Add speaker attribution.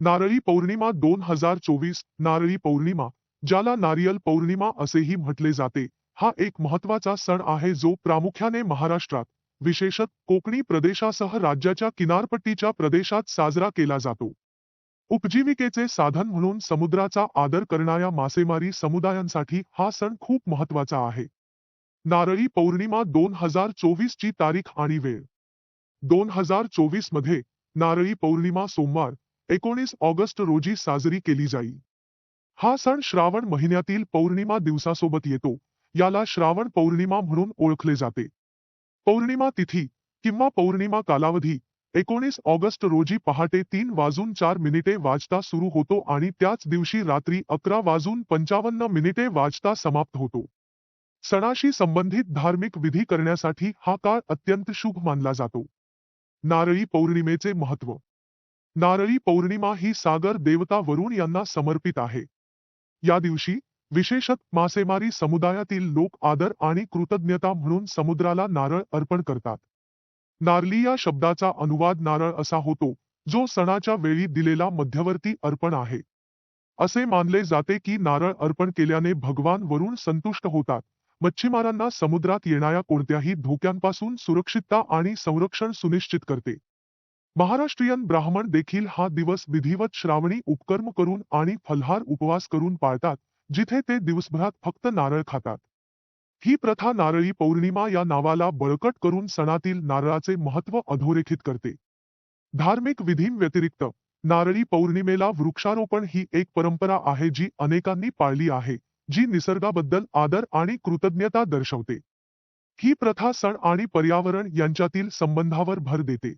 Speaker 1: नारळी पौर्णिमा दोन हजार चोवीस नारळी पौर्णिमा ज्याला नारियल पौर्णिमा असेही म्हटले जाते हा एक महत्त्वाचा सण आहे जो प्रामुख्याने महाराष्ट्रात विशेषत कोकणी प्रदेशासह राज्याच्या किनारपट्टीच्या प्रदेशात साजरा केला जातो. उपजीविकेचे साधन म्हणून समुद्राचा आदर करणाऱ्या मासेमारी समुदायांसाठी हा सण खूप महत्त्वाचा आहे. नारळी पौर्णिमा दोन हजार चोवीस ची तारीख आणि वेळ. दोन हजार चोवीसमध्ये नारळी पौर्णिमा सोमवार एकोणीस ऑगस्ट रोजी साजरी केली जाईल हा सण श्रावण महिन्यातील पौर्णिमा दिवसासोबत येतो. याला श्रावण पौर्णिमा म्हणून ओळखले जाते. पौर्णिमा तिथी किंवा पौर्णिमा कालावधी एकोणीस ऑगस्ट रोजी पहाटे तीन वाजून चार मिनिटे वाजता सुरू होतो आणि त्याच दिवशी रात्री अकरा वाजून पंचावन्न मिनिटे वाजता समाप्त होतो. सणाशी संबंधित धार्मिक विधी करण्यासाठी हा काळ अत्यंत शुभ मानला जातो. नारळी पौर्णिमेचे महत्व नारळी पौर्णिमा ही सागर देवता वरुण यांना समर्पित आहे. या दिवशी विशेषत मासेमारी समुदायातील लोक आदर आणि कृतज्ञता म्हणून समुद्राला नारळ अर्पण करतात. नारली या शब्दाचा अनुवाद नारळ असा होतो जो सणाच्या वेळी दिलेला मध्यवर्ती अर्पण आहे. असे मानले जाते की नारळ अर्पण केल्याने भगवान वरुण संतुष्ट होतात. मच्छीमारांना समुद्रात येणाऱ्या कोणत्याही धोक्यांपासून सुरक्षितता आणि संरक्षण सुनिश्चित करते. महाराष्ट्रीयन ब्राह्मण देखील हा दिवस विधिवत श्रावणी उपकर्म करून आणि फलहार उपवास करून पाळतात जिथे ते दिवसभरात फक्त नारळ खातात. ही प्रथा नारळी पौर्णिमा या नावाला बळकट करून सणातील नारळाचे महत्त्व अधोरेखित करते. धार्मिक विधींव्यतिरिक्त नारळी पौर्णिमेला वृक्षारोपण ही एक परंपरा आहे जी अनेकांनी पाळली आहे जी निसर्गाबद्दल आदर आणि कृतज्ञता दर्शवते. ही प्रथा सण आणि पर्यावरण यांच्यातील संबंधावर भर देते.